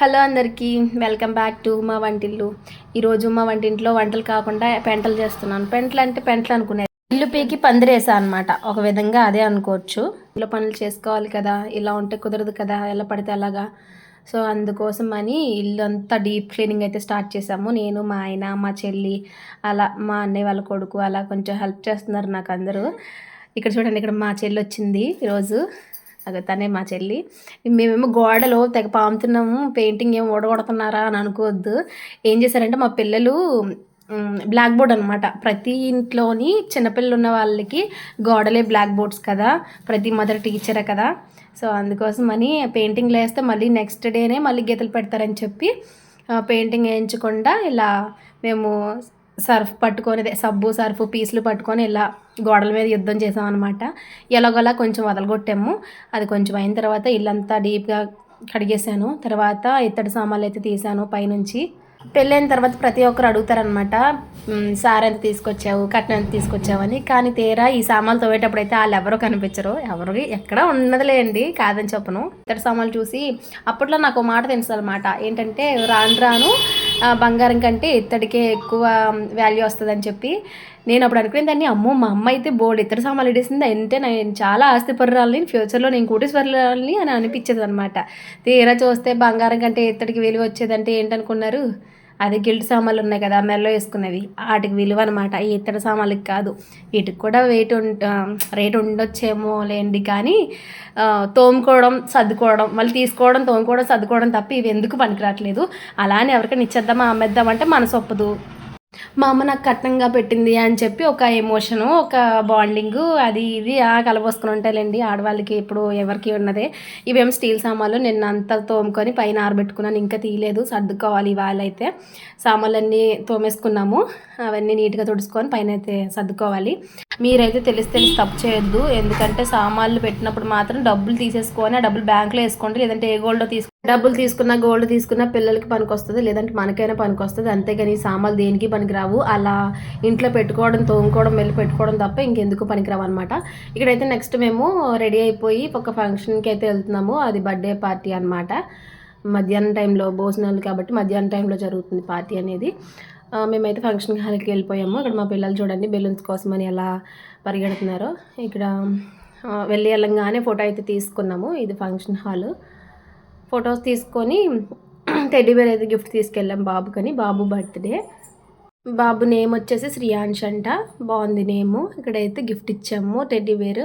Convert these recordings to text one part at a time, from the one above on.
Hello అందరికీ welcome back to మా వంటిల్లు. ఈరోజు మా వంటింట్లో వంటలు కాకుండా పెంటలు చేస్తున్నాను. పెంటలు అంటే పెంటలు అనుకునేది. ఇల్లు పీకి పందిరేసా అనమాట ఒక విధంగా అదే అనుకోవచ్చు. ఇంట్లో పనులు చేసుకోవాలి కదా ఇలా ఉంటే కుదరదు కదా ఎలా పడితే అలాగా. సో అందుకోసం అని ఇల్లు అంతా డీప్ క్లీనింగ్ అయితే స్టార్ట్ చేసాము నేను మా ఆయన మా చెల్లి అలా మా అన్నయ్య వాళ్ళ కొడుకు అలా కొంచెం హెల్ప్ చేస్తున్నారు నాకు అందరూ. ఇక్కడ చూడండి ఇక్కడ మా చెల్లి వచ్చింది ఈరోజు. అదే తనే మా చెల్లి. మేమేమో గోడలో తెగ పాముతున్నాము పెయింటింగ్ ఏం ఓడగొడుతున్నారా అని అనుకోవద్దు. ఏం చేశారంటే మా పిల్లలు బ్లాక్ బోర్డ్ అనమాట ప్రతి ఇంట్లోని చిన్నపిల్లలు ఉన్న వాళ్ళకి గోడలే బ్లాక్ బోర్డ్స్ కదా ప్రతి మదర్ టీచరే కదా. సో అందుకోసం అని పెయింటింగ్లు వేస్తే మళ్ళీ నెక్స్ట్ డేనే మళ్ళీ గీతలు పెడతారని చెప్పి పెయింటింగ్ వేయించకుండా ఇలా మేము సర్ఫ్ పట్టుకొని సబ్బు సర్ఫ్ పీసులు పట్టుకొని ఇలా గోడల మీద యుద్ధం చేసామన్నమాట ఎలాగోలా కొంచెం వదలగొట్టాము. అది కొంచెం అయిన తర్వాత ఇల్లంతా డీప్గా కడిగేసాను. తర్వాత ఇత్తడి సామాన్లు అయితే తీసాను పైనుంచి. పెళ్ళైన తర్వాత ప్రతి ఒక్కరు అడుగుతారనమాట సార్ ఎంత తీసుకొచ్చావు? కట్నం ఎంత తీసుకొచ్చావని కానీ తీరా ఈ సామాన్లు తవ్వేటప్పుడు అయితే వాళ్ళు ఎవరో కనిపించరు. ఎవరు ఎక్కడ ఉన్నదిలేండి కాదని చెప్పను. ఇతర సామాన్లు చూసి అప్పట్లో నాకు ఒక మాట తెలుసు అనమాట ఏంటంటే రాను రాను బంగారం కంటే ఇత్తడికే ఎక్కువ వాల్యూ వస్తుందని చెప్పి నేను అప్పుడు అనుకునే దాన్ని అమ్మో మా అమ్మ అయితే బోర్డు ఇతర సామాన్లు ఇడేసింది అంటే నేను చాలా ఆస్తిపరురాలని ఫ్యూచర్లో నేను కోటీశ్వరురాలని అని అనిపించేది అనమాట తీరా చూస్తే బంగారం కంటే ఇత్తడికి విలువ వచ్చేదంటే ఏంటనుకున్నారు? అది గిల్ట్ సామాన్లు ఉన్నాయి కదా మెల్లో వేసుకునేవి. వాటికి విలువ అనమాట ఈ ఇత్తడి సామాన్లకి కాదు. వీటికి కూడా వెయిట్ రేట్ ఉండొచ్చేమో లేండి కానీ తోముకోవడం సర్దుకోవడం మళ్ళీ తీసుకోవడం తోముకోవడం సర్దుకోవడం తప్ప ఇవి ఎందుకు పనికిరావట్లేదు అలానే ఎవరికైనా ఇచ్చేద్దామా అమ్మేద్దామంటే మనసు ఒప్పదు. మా అమ్మ నాకు కట్నంగా పెట్టింది అని చెప్పి ఒక ఎమోషను ఒక బాండింగ్ అది ఇది ఆ కలబోసుకుని ఉంటాయిలేండి. ఆడవాళ్ళకి ఇప్పుడు ఎవరికి ఉన్నదే. ఇవేం స్టీల్ సామాన్లు నిన్న అంతా తోముకొని పైన ఆరబెట్టుకున్నాను ఇంకా తీయలేదు. సర్దుకోవాలి ఇవాళ అయితే సామాన్లన్నీ తోమేసుకున్నాము. అవన్నీ నీట్గా తుడుచుకొని పైన అయితే సర్దుకోవాలి. మీరైతే తెలిసి తెలిసి తప్పు చేయొద్దు. ఎందుకంటే సామాన్లు పెట్టినప్పుడు మాత్రం డబ్బులు తీసేసుకొని ఆ డబ్బులు బ్యాంకులో వేసుకోండి. లేదంటే ఏ గోల్డ్లో తీసుకు డబ్బులు తీసుకున్న గోల్డ్ తీసుకున్న పిల్లలకి పనికొస్తుంది లేదంటే మనకైనా పనికొస్తుంది. అంతేగాని ఈ సామాన్లు దేనికి పనికిరావు? అలా ఇంట్లో పెట్టుకోవడం తోముకోవడం వెళ్ళి పెట్టుకోవడం తప్ప ఇంకెందుకు పనికిరావు అనమాట ఇక్కడైతే నెక్స్ట్ మేము రెడీ అయిపోయి ఒక ఫంక్షన్కి అయితే వెళ్తున్నాము. అది బర్త్డే పార్టీ అనమాట మధ్యాహ్నం టైంలో భోజనాలు కాబట్టి మధ్యాహ్నం టైంలో జరుగుతుంది పార్టీ అనేది. మేమైతే ఫంక్షన్ హాల్కి వెళ్ళిపోయాము. ఇక్కడ మా పిల్లలు చూడండి బెలూన్స్ కోసమని ఎలా పరిగెడుతున్నారో. ఇక్కడ వెళ్ళి వెళ్ళంగానే ఫోటో అయితే తీసుకున్నాము. ఇది ఫంక్షన్ హాల్ ఫొటోస్ తీసుకొని టెడ్డీబేర్ అయితే గిఫ్ట్ తీసుకెళ్ళాం బాబుకని. బాబు బర్త్డే. బాబు నేమ్ వచ్చేసి శ్రియాంష్ అంట. బాగుంది నేము. ఇక్కడైతే గిఫ్ట్ ఇచ్చాము. టెడ్డీబేర్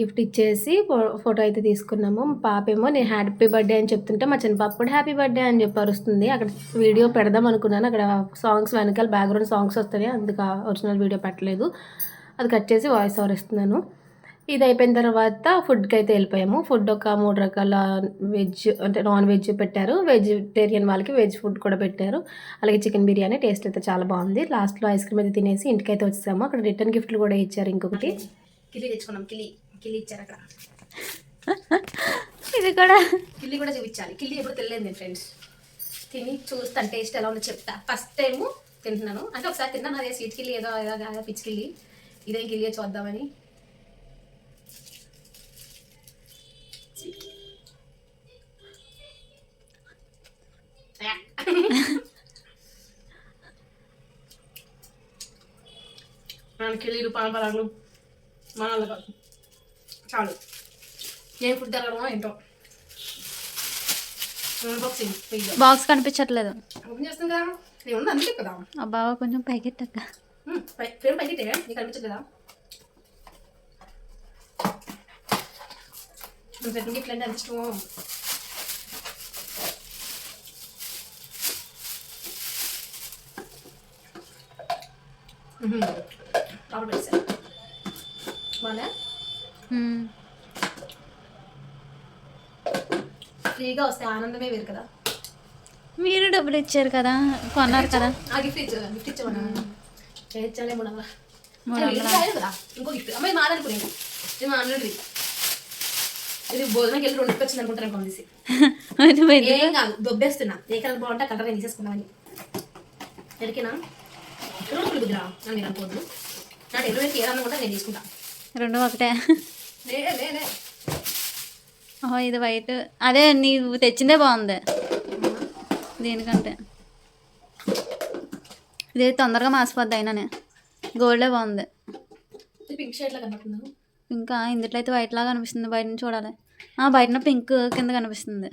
గిఫ్ట్ ఇచ్చేసి ఫో- ఫోటో అయితే తీసుకున్నాము. పాప ఏమో నేను హ్యాపీ బర్త్డే అని చెప్తుంటే మా చిన్న పాప కూడా హ్యాపీ బర్త్డే అని చెప్పి అరుస్తుంది అక్కడ వీడియో పెడదాం అనుకున్నాను. అక్కడ సాంగ్స్ వెనకాల బ్యాక్గ్రౌండ్ సాంగ్స్ వస్తాయి. అందుకు ఒరిజినల్ వీడియో పెట్టలేదు. అది కట్ చేసి వాయిస్ ఓవర్ ఇస్తున్నాను. ఇది అయిపోయిన తర్వాత ఫుడ్కి అయితే వెళ్ళిపోయాము. ఫుడ్ ఒక మూడు రకాల వెజ్ అంటే నాన్ వెజ్ పెట్టారు. వెజిటేరియన్ వాళ్ళకి వెజ్ ఫుడ్ కూడా పెట్టారు. అలాగే చికెన్ బిర్యానీ టేస్ట్ అయితే చాలా బాగుంది. లాస్ట్లో ఐస్ క్రీమ్ అయితే తినేసి ఇంటికి అయితే వచ్చేసాము. అక్కడ రిటర్న్ గిఫ్ట్లు కూడా ఇచ్చారు ఇంకొకటి. కిల్లి తెచ్చుకున్నాం. కిల్లి కిల్లి ఇచ్చారు అక్కడ. ఇది కూడా కిల్లి కూడా చూపించాలి. కిల్లి ఎప్పుడు తెలియదు ఫ్రెండ్స్. తిని చూస్తాను టేస్ట్ ఎలా ఉందో చెప్తా. ఫస్ట్ టైం తింటున్నాను. అంటే ఒకసారి తిన్నాను. అదే స్వీట్ కిల్లి ఏదో ఏదో కాదా పిచ్ కిల్లి. ఇదేం కిల్లి చూద్దామని. మన కిల్లీలు పాలపరాలు మన వాళ్ళ కాదు. చాలు. ఏం ఫుడ్ తగ్గడమో ఏంటో. బాక్స్ కనిపించట్లేదు. ఓపెన్ చేస్తాం కదా. నేను ఉంది అందుకే కదా. ఆ బావ కొంచెం పైకెట్టక్క ఉమ్, పై పేరు పైకి నీకు గిఫ్ట్ అంటే అంత ఇష్టమో. మ్మ్. బాగుందా మ్మ్. ఫ్రీగా వస్తే ఆనందమే వేరు కదా. మీరు డబ్బులు ఇచ్చారు కదా కొన్నారు కదా. ఆ గిఫ్ట్ ఇచ్చా గిఫ్ట్ ఇచ్చామన్నా. చేయించాలే మూడు కదా. ఇంకో గిఫ్ట్ అమ్మాయి మాదనుకునేది. అన్నది ఇది భోజనంకి వెళ్ళి రెండు వచ్చింది అనుకుంటాను పంపిసి. ఏం కాదు దొబ్బేస్తున్నా. ఏ కలర్ బాగుంటే కలర్ నేను తీసేసుకున్నామని ఎరికినా? ఇక్కడ కూడా బుద్ధిరా అని మీరు అనుకోవద్దు నా డెలివరీ తీయాలన్నా కూడా నేను తీసుకుంటా. రెండు ఒకటే. లే లే లే. ఓహో ఇది వైట్. అదే నీవు తెచ్చిందే బాగుంది. దీనికంటే? ఇది తొందరగా మాసిపోద్ది అయినానే. గోల్డే బాగుంది. పింక్ ఇంకా ఇందులో అయితే వైట్ లాగా అనిపిస్తుంది. బయట నుంచి చూడాలి. ఆ బయటన పింక్ కింద కనిపిస్తుంది.